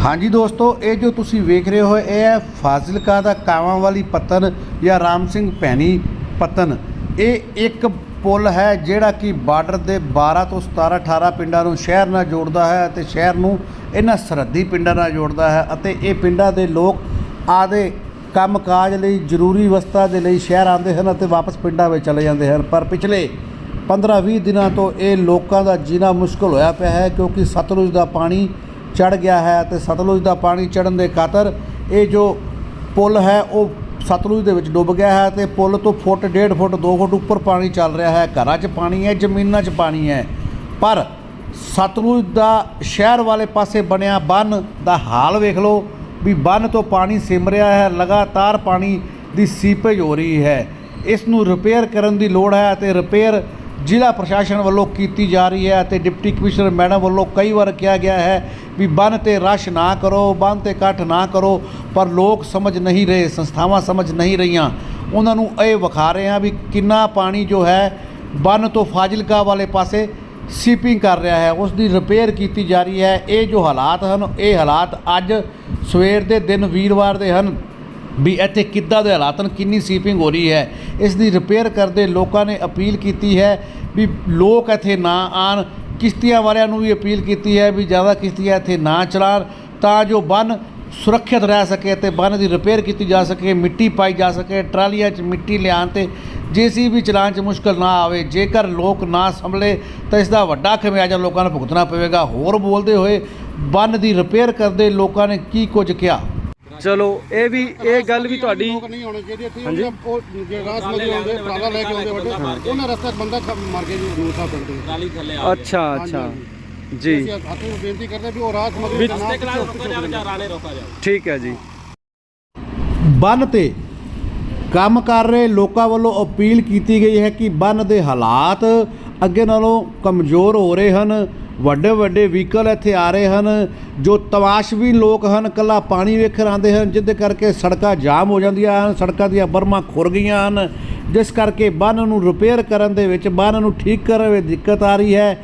ਹਾਂਜੀ ਦੋਸਤੋ, ਇਹ ਜੋ ਤੁਸੀਂ ਵੇਖ ਰਹੇ ਹੋ, ਇਹ ਹੈ ਫਾਜ਼ਿਲਕਾ ਦਾ ਕਾਵਾਂ ਵਾਲੀ ਪਤਨ ਜਾਂ ਰਾਮ ਸਿੰਘ ਭੈਣੀ ਪਤਨ। ਇਹ ਇੱਕ ਪੁਲ ਹੈ ਜਿਹੜਾ ਕਿ ਬਾਰਡਰ ਦੇ 12 ਤੋਂ 17 18 ਪਿੰਡਾਂ ਨੂੰ ਸ਼ਹਿਰ ਨਾਲ ਜੋੜਦਾ ਹੈ ਅਤੇ ਸ਼ਹਿਰ ਨੂੰ ਇਹਨਾਂ ਸਰਹੱਦੀ ਪਿੰਡਾਂ ਨਾਲ ਜੋੜਦਾ ਹੈ ਅਤੇ ਇਹ ਪਿੰਡਾਂ ਦੇ ਲੋਕ ਆਦੇ ਕੰਮਕਾਜ ਲਈ, ਜ਼ਰੂਰੀ ਵਸਤਾਂ ਦੇ ਲਈ ਸ਼ਹਿਰ ਆਉਂਦੇ ਹਨ ਅਤੇ ਵਾਪਸ ਪਿੰਡਾਂ ਵਿੱਚ ਚਲੇ ਜਾਂਦੇ ਹਨ। ਪਰ ਪਿਛਲੇ 15-20 ਦਿਨਾਂ ਤੋਂ ਇਹ ਲੋਕਾਂ ਦਾ ਜੀਣਾ ਮੁਸ਼ਕਲ ਹੋਇਆ ਪਿਆ ਹੈ ਕਿਉਂਕਿ ਸਤਲੁਜ ਦਾ ਪਾਣੀ ਚੜ ਗਿਆ ਹੈ ਅਤੇ ਸਤਲੁਜ ਦਾ ਪਾਣੀ ਚੜਨ ਦੇ ਖਾਤਰ ਇਹ ਜੋ ਪੁਲ ਹੈ, ਉਹ ਸਤਲੁਜ ਦੇ ਵਿੱਚ ਡੁੱਬ ਗਿਆ ਹੈ ਤੇ ਪੁਲ ਤੋਂ ਫੁੱਟ, ਡੇਢ ਫੁੱਟ 2 ਫੁੱਟ ਉੱਪਰ ਪਾਣੀ ਚੱਲ ਰਿਹਾ ਹੈ। ਘਰਾਂ 'ਚ ਪਾਣੀ ਹੈ, ਜ਼ਮੀਨਾਂ 'ਚ ਪਾਣੀ ਹੈ। ਪਰ ਸਤਲੁਜ ਦਾ ਸ਼ਹਿਰ ਵਾਲੇ ਪਾਸੇ ਬਣਿਆ ਬੰਨ ਦਾ ਹਾਲ ਵੇਖ ਲਓ ਵੀ ਬੰਨ ਤੋਂ ਪਾਣੀ ਸਿਮ ਰਿਹਾ ਹੈ, ਲਗਾਤਾਰ ਪਾਣੀ ਦੀ ਸੀਪੇਜ ਹੋ ਰਹੀ ਹੈ। ਇਸ ਨੂੰ ਰਿਪੇਅਰ ਕਰਨ ਦੀ ਲੋੜ ਹੈ ਅਤੇ ਰਿਪੇਅਰ ਜ਼ਿਲ੍ਹਾ ਪ੍ਰਸ਼ਾਸਨ ਵੱਲੋਂ ਕੀਤੀ ਜਾ ਰਹੀ ਹੈ ਅਤੇ ਡਿਪਟੀ ਕਮਿਸ਼ਨਰ ਮੈਡਮ ਵੱਲੋਂ ਕਈ ਵਾਰ ਕਿਹਾ ਗਿਆ ਹੈ ਵੀ ਬੰਨ ਤੇ ਰਸ਼ ਨਾ ਕਰੋ, ਬੰਨ ਤੇ ਇਕੱਠ ਨਾ ਕਰੋ, ਪਰ ਲੋਕ ਸਮਝ ਨਹੀਂ ਰਹੇ, ਸੰਸਥਾਵਾਂ ਸਮਝ ਨਹੀਂ ਰਹੀਆਂ। ਉਹਨਾਂ ਨੂੰ ਇਹ ਵਿਖਾ ਰਹੇ ਹਾਂ ਵੀ ਕਿੰਨਾ ਪਾਣੀ ਜੋ ਹੈ ਬੰਨ ਤੋਂ ਫਾਜ਼ਿਲਕਾ ਵਾਲੇ ਪਾਸੇ ਸੀਪਿੰਗ ਕਰ ਰਿਹਾ ਹੈ। ਉਸ ਦੀ ਰਿਪੇਅਰ ਕੀਤੀ ਜਾ ਰਹੀ ਹੈ। ਇਹ ਜੋ ਹਾਲਾਤ ਹਨ, ਇਹ ਹਾਲਾਤ ਅੱਜ ਸਵੇਰ ਦੇ ਦਿਨ ਵੀਰਵਾਰ ਦੇ ਹਨ ਵੀ ਇੱਥੇ ਕਿੱਦਾਂ ਦੇ ਹਾਲਾਤ ਹਨ, ਕਿੰਨੀ ਸੀਪਿੰਗ ਹੋ ਰਹੀ ਹੈ। ਇਸ ਦੀ ਰਿਪੇਅਰ ਕਰਦੇ ਲੋਕਾਂ ਨੇ ਅਪੀਲ ਕੀਤੀ ਹੈ ਵੀ ਲੋਕ ਇੱਥੇ ਨਾ ਆਣ ਕਿਸ਼ਤੀਆਂ ਵਾਲਿਆਂ ਨੂੰ ਵੀ ਅਪੀਲ ਕੀਤੀ ਹੈ ਵੀ ਜ਼ਿਆਦਾ ਕਿਸ਼ਤੀਆਂ ਇੱਥੇ ਨਾ ਚਲਾਉਣ ਤਾਂ ਜੋ ਬੰਨ ਸੁਰੱਖਿਅਤ ਰਹਿ ਸਕੇ ਤੇ ਬੰਨ ਦੀ ਰਿਪੇਅਰ ਕੀਤੀ ਜਾ ਸਕੇ, ਮਿੱਟੀ ਪਾਈ ਜਾ ਸਕੇ, ਟਰਾਲੀਆਂ 'ਚ ਮਿੱਟੀ ਲਿਆਉਣ ਤੇ ਜੇਸੀਬੀ ਚਲਾਉਣ 'ਚ ਮੁਸ਼ਕਲ ਨਾ ਆਵੇ। ਜੇਕਰ ਲੋਕ ਨਾ ਸੰਭਲੇ ਤਾਂ ਇਸ ਦਾ ਵੱਡਾ ਖਮਿਆਜਾ ਲੋਕਾਂ ਨੂੰ ਭੁਗਤਣਾ ਪਵੇਗਾ। ਹੋਰ ਬੋਲਦੇ ਹੋਏ, ਬੰਨ ਦੀ ਰਿਪੇਅਰ ਕਰਦੇ ਲੋਕਾਂ ਨੇ ਕੀ ਕੁਝ ਕਿਹਾ? ਚਲੋ ਇਹ ਵੀ ਇਹ ਗੱਲ ਵੀ ਤੁਹਾਡੀ ਲੋਕ ਨਹੀਂ ਹੋਣੇ ਚਾਹੀਦੇ ਇੱਥੇ ਹਾਂਜੀ। ਉਹ ਜੇ ਰਾਸ ਮਜੇ ਆਉਂਦੇ ਪ੍ਰਾਲਾ ਲੈ ਕੇ ਆਉਂਦੇ ਵੱਡੇ ਉਹਨਾਂ ਰਸਤੇ 'ਚ ਬੰਦਾ ਖ- ਮਰ ਗਿਆ ਜੀ ਨੂਰ ਸਾਹਿਬ ਪਿੰਡ ਦੇ ਟਰਾਲੀ ਥੱਲੇ ਆ ਅੱਛਾ ਅੱਛਾ। ਹਾਂਜੀ। ਜੀ। ਅਸੀਂ ਹੱਥ ਨੂੰ ਬੇਨਤੀ ਕਰਦੇ ਵੀ ਉਹ ਰਾਸ ਮਜੇ ਵਿੱਚ ਰਸਤੇ ਕਲਾ ਰੋਕਾ ਜਾਵੇ ਜਾਂ ਰਾਲੇ ਰੋਕਾ ਜਾਵੇ। ਠੀਕ ਹੈ ਜੀ। ਬੰਨ ਤੇ ਕੰਮ ਕਰ ਰਹੇ ਲੋਕਾਂ ਵੱਲੋਂ ਅਪੀਲ ਕੀਤੀ ਗਈ ਹੈ ਕਿ ਬੰਨ ਦੇ ਹਾਲਾਤ ਅੱਗੇ ਨਾਲੋਂ ਕਮਜ਼ੋਰ ਹੋ ਰਹੇ ਹਨ। ਵੱਡੇ ਵੱਡੇ ਵਹੀਕਲ ਇੱਥੇ ਆ ਰਹੇ ਹਨ, ਜੋ ਤਮਾਸ਼ਵੀ ਲੋਕ ਹਨ ਕੱਲਾ ਪਾਣੀ ਵੇਖਣ ਆਉਂਦੇ ਹਨ ਜਿਹਦੇ ਕਰਕੇ ਸੜਕਾਂ ਜਾਮ ਹੋ ਜਾਂਦੀਆਂ ਹਨ, ਸੜਕਾਂ ਦੀਆਂ ਬਰਮਾਂ ਖੁਰ ਗਈਆਂ ਹਨ। ਜਿਸ ਕਰਕੇ ਬੰਨ ਨੂੰ ਰਿਪੇਅਰ ਕਰਨ ਦੇ ਵਿੱਚ ਬੰਨ ਨੂੰ ਠੀਕ ਕਰਨ ਵਿੱਚ ਦਿੱਕਤ ਆ ਰਹੀ ਹੈ।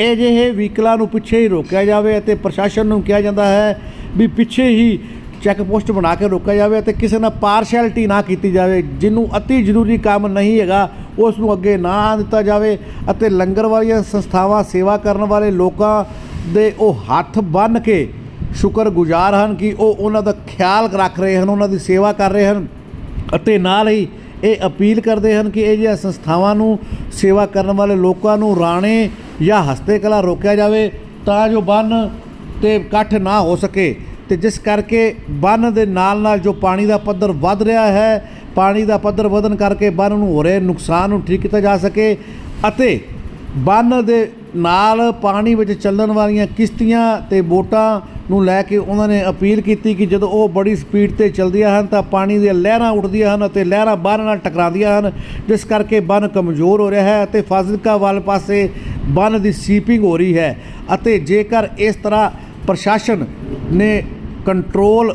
ਇਹ ਜਿਹੇ ਵਹੀਕਲਾਂ ਨੂੰ ਪਿੱਛੇ ਹੀ ਰੋਕਿਆ ਜਾਵੇ ਅਤੇ ਪ੍ਰਸ਼ਾਸਨ ਨੂੰ ਕਿਹਾ ਜਾਂਦਾ ਹੈ ਵੀ ਪਿੱਛੇ ਹੀ ਚੈੱਕ ਪੋਸਟ ਬਣਾ ਕੇ ਰੋਕਿਆ ਜਾਵੇ ਅਤੇ ਕਿਸੇ ਨਾਲ ਪਾਰਸ਼ੈਲਿਟੀ ਨਾ ਕੀਤੀ ਜਾਵੇ, ਜਿਹਨੂੰ ਅਤੀ ਜ਼ਰੂਰੀ ਕੰਮ ਨਹੀਂ ਹੈਗਾ ਉਸ ਨੂੰ ਅੱਗੇ ਨਾ ਆ ਦਿੱਤਾ ਜਾਵੇ ਅਤੇ ਲੰਗਰ ਵਾਲੀਆਂ ਸੰਸਥਾਵਾਂ, ਸੇਵਾ ਕਰਨ ਵਾਲੇ ਲੋਕਾਂ ਦੇ ਉਹ ਹੱਥ ਬੰਨ੍ਹ ਕੇ ਸ਼ੁਕਰਗੁਜ਼ਾਰ ਹਨ ਕਿ ਉਹ ਉਹਨਾਂ ਦਾ ਖਿਆਲ ਰੱਖ ਰਹੇ ਹਨ, ਉਹਨਾਂ ਦੀ ਸੇਵਾ ਕਰ ਰਹੇ ਹਨ ਅਤੇ ਨਾਲ ਹੀ ਇਹ ਅਪੀਲ ਕਰਦੇ ਹਨ ਕਿ ਇਹ ਜਿਹੀਆਂ ਸੰਸਥਾਵਾਂ ਨੂੰ, ਸੇਵਾ ਕਰਨ ਵਾਲੇ ਲੋਕਾਂ ਨੂੰ ਰਾਣੇ ਜਾਂ ਹਸਤੇ ਕਲਾ ਰੋਕਿਆ ਜਾਵੇ ਤਾਂ ਜੋ ਬੰਨ ਤੇ ਇਕੱਠ ਨਾ ਹੋ ਸਕੇ। ਤੇ ਜਿਸ ਕਰਕੇ ਬੰਨ ਦੇ ਨਾਲ ਨਾਲ ਜੋ ਪਾਣੀ ਦਾ ਪੱਧਰ ਵੱਧ ਰਿਹਾ ਹੈ, ਪਾਣੀ ਦਾ ਪੱਧਰ ਵਧਣ ਕਰਕੇ ਬੰਨ ਨੂੰ ਹੋ ਰਹੇ ਨੁਕਸਾਨ ਨੂੰ ਠੀਕ ਕੀਤਾ ਜਾ ਸਕੇ ਅਤੇ ਬੰਨ ਦੇ ਨਾਲ ਪਾਣੀ ਵਿੱਚ ਚੱਲਣ ਵਾਲੀਆਂ ਕਿਸ਼ਤੀਆਂ ਤੇ ਬੋਟਾਂ ਨੂੰ ਲੈ ਕੇ ਉਹਨਾਂ ਨੇ ਅਪੀਲ ਕੀਤੀ ਕਿ ਜਦੋਂ ਉਹ ਬੜੀ ਸਪੀਡ ਤੇ ਚੱਲਦੀਆਂ ਹਨ ਤਾਂ ਪਾਣੀ ਦੀਆਂ ਲਹਿਰਾਂ ਉੱਠਦੀਆਂ ਹਨ ਅਤੇ ਲਹਿਰਾਂ ਬਾਹਰ ਨਾਲ ਟਕਰਾਉਂਦੀਆਂ ਹਨ, ਜਿਸ ਕਰਕੇ ਬੰਨ ਕਮਜ਼ੋਰ ਹੋ ਰਿਹਾ ਹੈ ਅਤੇ ਫਾਜ਼ਿਲਕਾ ਵਾਲ ਪਾਸੇ ਬੰਨ ਦੀ ਸੀਪਿੰਗ ਹੋ ਰਹੀ ਹੈ ਅਤੇ ਜੇਕਰ ਇਸ ਤਰ੍ਹਾਂ ਪ੍ਰਸ਼ਾਸਨ ਨੇ ਕੰਟਰੋਲ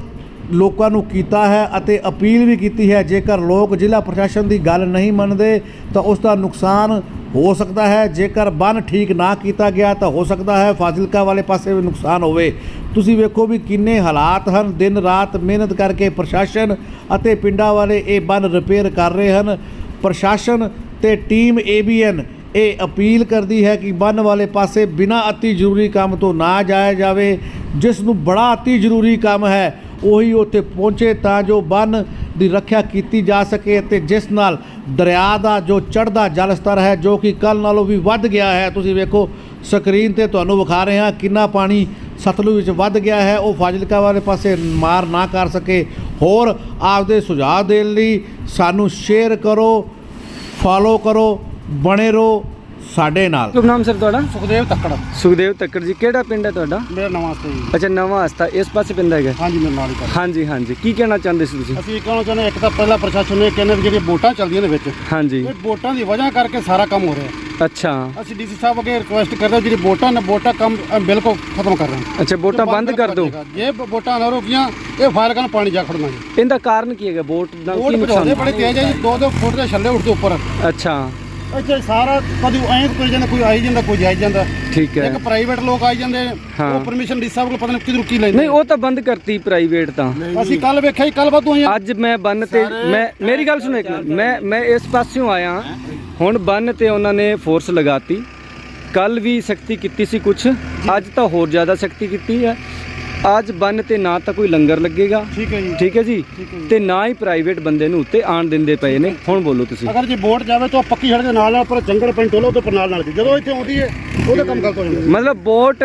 ਲੋਕਾਂ ਨੂੰ ਕੀਤਾ ਹੈ ਅਤੇ ਅਪੀਲ ਵੀ ਕੀਤੀ ਹੈ, ਜੇਕਰ ਲੋਕ ਜ਼ਿਲ੍ਹਾ ਪ੍ਰਸ਼ਾਸਨ ਦੀ ਗੱਲ ਨਹੀਂ ਮੰਨਦੇ, ਤਾਂ ਉਸ ਦਾ ਨੁਕਸਾਨ ਹੋ ਸਕਦਾ ਹੈ। ਜੇਕਰ ਬੰਨ ਠੀਕ ਨਾ ਕੀਤਾ ਗਿਆ, ਤਾਂ ਹੋ ਸਕਦਾ ਹੈ ਫਾਜ਼ਿਲਕਾ ਵਾਲੇ ਪਾਸੇ ਵੀ ਨੁਕਸਾਨ ਹੋਵੇ। ਤੁਸੀਂ ਵੇਖੋ ਵੀ ਕਿੰਨੇ ਹਾਲਾਤ ਹਨ। ਦਿਨ ਰਾਤ ਮਿਹਨਤ ਕਰਕੇ ਪ੍ਰਸ਼ਾਸਨ ਅਤੇ ਪਿੰਡਾਂ ਵਾਲੇ ਇਹ ਬੰਨ ਰਿਪੇਅਰ ਕਰ ਰਹੇ ਹਨ। ਪ੍ਰਸ਼ਾਸਨ ਤੇ ਟੀਮ ਏਬੀਐਨ ਇਹ ਅਪੀਲ ਕਰਦੀ ਹੈ ਕਿ ਬੰਨ ਵਾਲੇ ਪਾਸੇ ਬਿਨਾਂ ਅਤੀ ਜ਼ਰੂਰੀ ਕੰਮ ਤੋਂ ਨਾ ਜਾਇਆ ਜਾਵੇ। ਜਿਸ ਨੂੰ ਬੜਾ ਅਤੀ ਜ਼ਰੂਰੀ ਕੰਮ ਹੈ, ਉਹੀ ਉੱਥੇ ਪਹੁੰਚੇ ਤਾਂ ਜੋ ਬੰਨ ਦੀ ਰੱਖਿਆ ਕੀਤੀ ਜਾ ਸਕੇ ਤੇ ਜਿਸ ਨਾਲ ਦਰਿਆ ਦਾ ਜੋ ਚੜ੍ਹਦਾ ਜਲ ਸਤਰ ਹੈ, ਜੋ ਕਿ ਕੱਲ ਨਾਲੋਂ ਵੀ ਵੱਧ ਗਿਆ ਹੈ, ਤੁਸੀਂ ਵੇਖੋ ਸਕਰੀਨ ਤੇ ਤੁਹਾਨੂੰ ਵਿਖਾ ਰਹੇ ਹਾਂ ਕਿੰਨਾ ਪਾਣੀ ਸਤਲੁਜ ਵਿੱਚ ਵੱਧ ਗਿਆ ਹੈ, ਉਹ ਫਾਜ਼ਿਲਕਾ ਵਾਲੇ ਪਾਸੇ ਮਾਰ ਨਾ ਕਰ ਸਕੇ। ਹੋਰ ਆਪਦੇ ਸੁਝਾਅ ਦੇਣ ਲਈ ਸਾਨੂੰ ਸ਼ੇਅਰ ਕਰੋ ਫਾਲੋ ਕਰੋ, ਬਣੇ ਰਹੋ। ਸਾਡੇ ਨਾਲ। ਸ਼ੁਭ ਨਾਮ ਸਰ ਤੁਹਾਡਾ? ਸੁਖਦੇਵ ਤੱਕੜ। ਸੁਖਦੇਵ ਤੱਕਰ ਜੀ ਕਿਹੜਾ ਪਿੰਡ ਹੈ ਤੁਹਾਡਾ? ਮੇਰਾ ਨਵਾਂ ਸੇ ਜੀ। ਅੱਛਾ ਨਵਾਂ ਹਸਤਾ ਇਸ ਪਾਸੇ ਪਿੰਡ ਹੈਗਾ? ਹਾਂਜੀ ਮੇਰੇ ਨਾਲ ਹੀ ਕਰ ਹਾਂਜੀ ਹਾਂਜੀ। ਕੀ ਕਹਿਣਾ ਚਾਹੁੰਦੇ ਸੀ ਤੁਸੀਂ? ਅਸੀਂ ਇਹ ਕਹਿਣਾ ਚਾਹੁੰਦੇ ਹਾਂ, ਇੱਕ ਤਾਂ ਪਹਿਲਾਂ ਪ੍ਰਸ਼ਾਸਨ ਨੇ ਕਹਿੰਦੇ ਵੀ ਜਿਹੜੀਆਂ ਵੋਟਾਂ ਚੱਲਦੀਆਂ ਨੇ ਵਿੱਚ ਹਾਂਜੀ। ਇਹ ਵੋਟਾਂ ਦੀ ਵਜ੍ਹਾ ਕਰਕੇ ਸਾਰਾ ਕੰਮ ਹੋ ਰਿਹਾ। ਅੱਛਾ। ਅਸੀਂ ਡੀਸੀ ਸਾਹਿਬ ਅੱਗੇ ਰਿਕੁਐਸਟ ਕਰਦੇ ਹਾਂ ਜਿਹੜੀ ਵੋਟਾਂ ਨੇ ਵੋਟਾਂ ਕੰਮ ਬਿਲਕੁਲ ਖਤਮ ਕਰ ਰਹੇ ਹਾਂ। ਅੱਛਾ ਵੋਟਾਂ ਬੰਦ ਕਰ ਦਿਓ। ਜੇ ਵੋਟਾਂ ਨਾ ਰੁਕੀਆਂ ਇਹ ਫਾਇਰ ਕਰਨ ਪਾਣੀ ਜਾ ਖੜਨਾ ਜੀ। ਇਹਦਾ ਕਾਰਨ ਕੀ ਹੈਗਾ? ਵੋਟ ਦਾ ਵੋਟ ਕੀ ਨੁਕਸਾਨ ਬੜੇ ਤੇਜ਼ ਹੈ ਜੀ 2-2 ਫੁੱਟ ਦੇ ਛੱਲੇ ਉੱਠਦੇ ਉੱਪਰ। ਅੱਛਾ। ਇੱਥੇ ਸਾਰਾ ਕਦੀ ਐਂ ਕੋਈ ਜਾਂਦਾ ਕੋਈ ਆਈ ਜਾਂਦਾ ਕੋਈ ਜਾਈ ਜਾਂਦਾ। ਠੀਕ ਹੈ। ਇੱਕ ਪ੍ਰਾਈਵੇਟ ਲੋਕ ਆਈ ਜਾਂਦੇ ਹਾਂ। ਉਹ ਪਰਮਿਸ਼ਨ ਡੀ ਸਾਹਿਬ ਕੋਲ ਪਤਾ ਨਹੀਂ ਕਿਧਰੋਂ ਕੀ ਲੈਂਦੇ ਨਹੀਂ ਉਹ ਤਾਂ ਬੰਦ ਕਰਤੀ ਪ੍ਰਾਈਵੇਟ ਤਾਂ। ਅਸੀਂ ਕੱਲ ਵੇਖਿਆ ਹੀ ਕੱਲ ਵਾਧੂ ਆਈਆਂ ਅੱਜ ਮੈਂ ਬੰਨ ਤੇ ਮੈਂ ਮੇਰੀ ਗੱਲ ਸੁਣੋ ਇੱਕ ਮਿੰਟ। ਮੈਂ ਮੈਂ ਇਸ ਪਾਸਿਓਂ ਆਇਆ। ਹੁਣ ਬੰਨ ਤੇ ਉਹਨਾਂ ਨੇ ਫੋਰਸ ਲਗਾਤੀ। ਕੱਲ ਵੀ ਸਖਤੀ ਕੀਤੀ ਸੀ ਕੁਝ ਅੱਜ ਤਾਂ ਹੋਰ ਜ਼ਿਆਦਾ ਸਖਤੀ ਕੀਤੀ ਹੈ। ਅੱਜ ਬੰਨ ਤੇ ਨਾ ਤਾਂ ਕੋਈ ਲੰਗਰ ਲੱਗੇਗਾ। ਠੀਕ ਹੈ ਜੀ। ਠੀਕ ਹੈ ਜੀ। ਤੇ ਨਾ ਹੀ ਪ੍ਰਾਈਵੇਟ ਬੰਦੇ ਨੂੰ ਉੱਤੇ ਆਣ ਦਿੰਦੇ ਪਏ ਨੇ। ਹੁਣ ਬੋਲੋ ਤੁਸੀਂ। ਅਗਰ ਜੇ ਵੋਟ ਜਾਵੇ ਤਾਂ ਪੱਕੀ ਸੜਕ ਦੇ ਨਾਲ ਨਾਲ ਪਰ ਜੰਗਲ ਪਿੰਡ ਟੋਲੋ ਤੋਂ ਨਾਲ ਨਾਲ ਦੀ। ਜਦੋਂ ਇੱਥੇ ਆਉਂਦੀ ਹੈ ਉਹਦਾ ਕੰਮ ਗਲਤ ਹੋ ਜਾਂਦਾ ਮਤਲਬ ਵੋਟ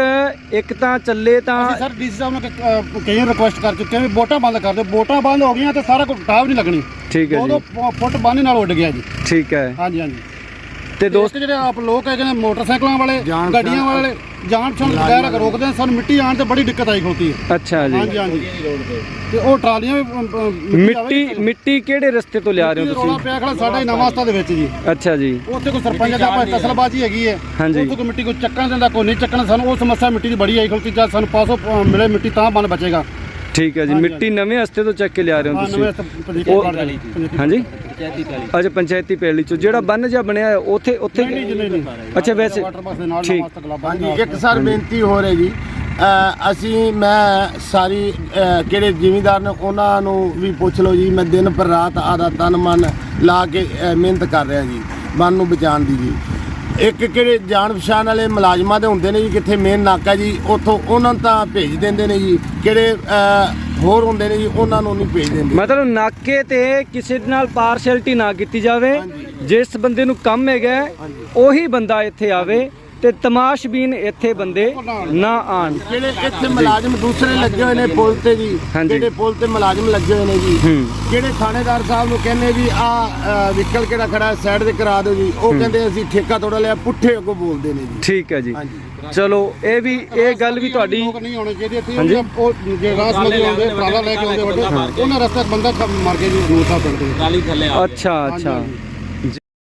ਇੱਕ ਤਾਂ ਚੱਲੇ ਤਾਂ ਸਰ ਡੀਸੀ ਸਾਹਿਬ ਨੂੰ ਕਈ ਰਿਕੁਐਸਟ ਕਰ ਚੁੱਕੇ ਵੀ ਵੋਟਾਂ ਬੰਦ ਕਰ ਦਿਓ। ਵੋਟਾਂ ਬੰਦ ਹੋ ਗਈਆਂ ਤੇ ਸਾਰਾ ਕੁਝ ਟਾਪ ਨਹੀਂ ਲੱਗਣੀ। ਠੀਕ ਹੈ ਉਦੋਂ ਜੀ। ਪ- ਫੁੱਟ ਬੰਨ ਨਾਲ ਉੱਡ ਗਿਆ ਜੀ। ਠੀਕ ਹੈ। ਹਾਂਜੀ ਹਾਂਜੀ। ਤੇ ਦੋਸਤ ਜਿਹੜੇ ਆਪ ਲੋਕ ਹੈਗੇ ਨੇ ਮੋਟਰਸਾਈਕਲਾਂ ਵਾਲੇ ਗੱਡੀਆਂ ਵਾਲੇ ਜਾਣ ਛਣ ਵਗੈਰਾ ਰੋਕਦੇ ਨੇ ਸਾਨੂੰ ਮਿੱਟੀ ਆਣ ਤੇ ਬੜੀ ਦਿੱਕਤ ਆਈ ਖੋਤੀ ਹੈ। ਅੱਛਾ ਜੀ। ਹਾਂਜੀ ਹਾਂਜੀ। ਤੇ ਉਹ ਟਰਾਲੀਆਂ ਵੀ ਮਿੱਟੀ ਮਿੱਟੀ ਕਿਹੜੇ ਰਸਤੇ ਤੋਂ ਲਿਆ ਰਹੇ ਹੋ ਰੋਲਾ ਤੁਸੀਂ? ਪਿਆ ਖੜਾ ਸਾਡਾ ਹੀ ਨਵਾਂ ਹਸਤਾ ਦੇ ਵਿੱਚ ਜੀ। ਅੱਛਾ ਜੀ। ਉੱਥੇ ਕੋਈ ਸਰਪੰਚ ਦਾ ਭਾਵੇਂ ਤਸਲਬਾਜੀ ਹੈਗੀ ਹੈ। ਹਾਂਜੀ। ਕੋਈ ਮਿੱਟੀ ਕੋਈ ਚੱਕਣ ਦਿੰਦਾ ਕੋਈ ਨਹੀਂ ਚੱਕਣ ਸਾਨੂੰ ਉਹ ਸਮੱਸਿਆ ਮਿੱਟੀ ਦੀ ਬੜੀ ਆਈ ਖੋਤੀ ਜਦ ਸਾਨੂੰ ਪਾਸੋਂ ਮਿਲੇ ਮਿੱਟੀ ਤਾਂ ਬੰਨ ਬਚੇਗਾ। ਠੀਕ ਹੈ ਜੀ ਮਿੱਟੀ ਨਵੇਂ ਰਸਤੇ ਤੋਂ ਚੱਕ ਕੇ ਲਿਆ ਰਹੇ ਹੋ ਤੁਸੀਂ? ਉਹ- ਹਾਂਜੀ? ਅੱਛਾ ਪੰਚਾਇਤੀ ਪੈਲੀ ਚੋਂ। ਜਿਹੜਾ ਬੰਨ ਜਿਹਾ ਬਣਿਆ ਹੈ, ਉੱਥੇ ਉੱਥੇ ਅੱਛਾ ਵੈਸੇ ਠੀਕ। ਹਸਤਾ ਹਾਂਜੀ ਇੱਕ ਸਰ ਬੇਨਤੀ ਹੋ ਰਹੀ ਜੀ। ਅ, ਅਸੀਂ ਮੈਂ ਸਾਰੀ ਕਿਹੜੇ ਜ਼ਿਮੀਂਦਾਰ ਨੇ ਉਹਨਾਂ ਨੂੰ ਵੀ ਪੁੱਛ ਲਓ ਜੀ। ਮੈਂ ਦਿਨ ਪਰ ਰਾਤ ਆਦਾ ਤਨ ਮਨ ਲਾ ਕੇ ਮਿਹਨਤ ਕਰ ਰਿਹਾ ਜੀ ਮਨ ਨੂੰ ਬਚਾਉਣ ਦੀ ਜੀ। ਇੱਕ ਕਿਹੜੇ ਜਾਣ ਪਛਾਣ ਵਾਲੇ ਮੁਲਾਜ਼ਮਾਂ ਦੇ ਹੁੰਦੇ ਨੇ ਜੀ ਕਿੱਥੇ ਮੇਨ ਨਾਕਾ ਜੀ ਉੱਥੋਂ ਉਹਨਾਂ ਨੂੰ ਤਾਂ ਭੇਜ ਦਿੰਦੇ ਨੇ ਜੀ। ਕਿਹੜੇ ਹੋਰ ਹੁੰਦੇ ਨੇ ਜੀ ਉਹਨਾਂ ਨੂੰ ਨਹੀਂ ਭੇਜ ਦਿੰਦੇ। ਮਤਲਬ ਨਾਕੇ ਤੇ ਕਿਸੇ ਦੇ ਨਾਲ ਪਾਰਸ਼ੈਲਿਟੀ ਨਾ ਕੀਤੀ ਜਾਵੇ। ਜਿਸ ਬੰਦੇ ਨੂੰ ਕੰਮ ਹੈਗਾ ਉਹੀ ਬੰਦਾ ਇੱਥੇ ਆਵੇ। ਤੇ ਤਮਾਸ਼ਬੀਨ ਇੱਥੇ ਬੰਦੇ ਨਾ ਆਣ। ਜਿਹੜੇ ਇੱਥੇ ਮੁਲਾਜ਼ਮ ਦੂਸਰੇ ਲੱਗੇ ਹੋਏ ਨੇ ਪੁਲ ਤੇ ਜੀ। ਜਿਹੜੇ ਪੁਲ ਤੇ ਮੁਲਾਜ਼ਮ ਲੱਗੇ ਹੋਏ ਨੇ ਜੀ ਜਿਹੜੇ ਥਾਣੇਦਾਰ ਸਾਹਿਬ ਨੂੰ ਕਹਿੰਦੇ ਵੀ ਆ ਵਹੀਕਲ ਕਿਹੜਾ ਖੜਾ ਹੈ ਸਾਈਡ ਤੇ ਕਰਾ ਦਿਓ ਜੀ। ਉਹ ਕਹਿੰਦੇ ਅਸੀਂ ਠੇਕਾ ਤੋੜਾ ਲਿਆ ਪੁੱਠੇ ਅੱਗੋਂ ਬੋਲਦੇ ਨੇ ਜੀ। ਠੀਕ ਹੈ ਜੀ। ਚਲੋ ਇਹ ਵੀ ਇਹ ਗੱਲ ਵੀ ਤੁਹਾਡੀ ਨਹੀਂ ਹੋਣੇ ਚਾਹੀਦੇ ਇੱਥੇ। ਉਹ ਜੇ ਰਾਸ ਆਉਂਦੇ ਪ੍ਰਾਲਾ ਲੈ ਕੇ ਆਉਂਦੇ ਵੱਡੇ ਉਹਨਾਂ ਰਸਤੇ ਬੰਦਾ ਮਰ ਗਿਆ ਜੀ ਦੂਰ ਪਿੰਡ ਦੇ ਥੱਲੇ ਆ ਅੱਛਾ ਅੱਛਾ।